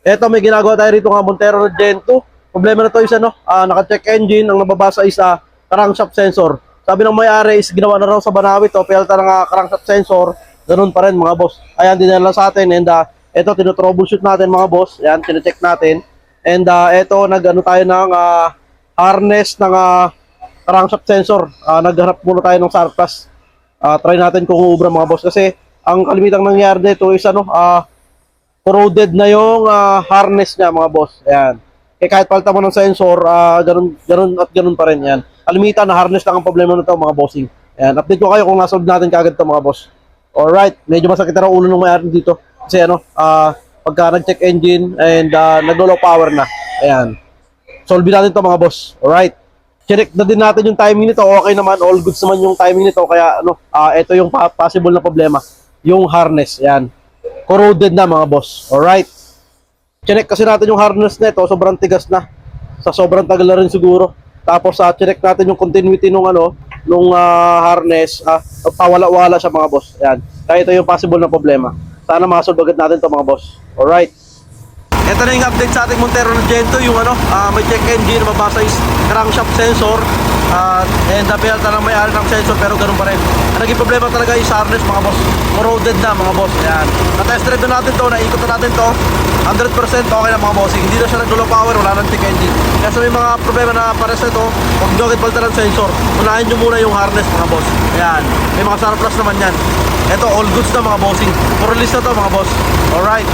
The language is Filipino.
Eto, may ginagawa tayo rito nga Montero Gen 2. Problema na to is ano, ah, naka-check engine, ang nababasa is ah, crankshaft sensor. Sabi ng may-ari is ginawa na raw sa Banawi to, pelta ng ah, crankshaft sensor, ganun pa rin mga boss. Ayan, dinala sa atin and ah, eto, tinotroubleshoot natin mga boss. Ayan, tine-check natin. And ah, eto, nag-ano tayo ng ah, harness ng ah, crankshaft sensor. Ah, nagharap muna tayo ng surplus. Ah, try natin kung uubra mga boss kasi ang kalimitang nangyari dito is ano, ah, corroded na yung ah, harness niya mga boss. Ayan. Kaya kahit palitan mo ng sensor, ah, ganun, ganun at ganun pa rin yan. Kalimitan na harness lang ang problema nito mga bossing. Ayan. Update ko kayo kung nasolve natin kagad to mga boss. Alright. Medyo masakit na ulo ng may dito. Kasi ano, ah, pagka nag-check engine and uh, nag-low power na. Ayan. Solve natin to mga boss. Alright. Check na din natin yung timing nito. Okay naman, all goods naman yung timing nito. Kaya ano, ah, ito yung possible na problema. Yung harness. Ayan. Corroded na mga boss. Alright. Chinek kasi natin yung harness nito, sobrang tigas na. Sa sobrang tagal na rin siguro. Tapos sa chinek natin yung continuity nung ano, nung ah, harness, ah, pawala-wala siya mga boss. Ayan. Kaya ito yung possible na problema. Sana masolve agad natin to mga boss. Alright. Ito na yung update sa ating Montero na Gento, yung ano, ah, may check engine, mabasa is crankshaft sensor, and uh, pinalta lang may ari ng sensor pero ganun pa rin. Ang naging problema talaga is harness mga boss. Corroded na mga boss. Ayan. Na-test drive na natin to, naikot na natin to. 100% okay na mga bossing. Hindi na siya nag-low power, wala nang check engine. Kaya sa may mga problema na pares na ito, huwag nyo agad palta ng sensor. Unahin nyo muna yung harness mga boss. Ayan. May mga surplus naman yan. Ito, all goods na mga bossing. Puro list na to mga boss. Alright.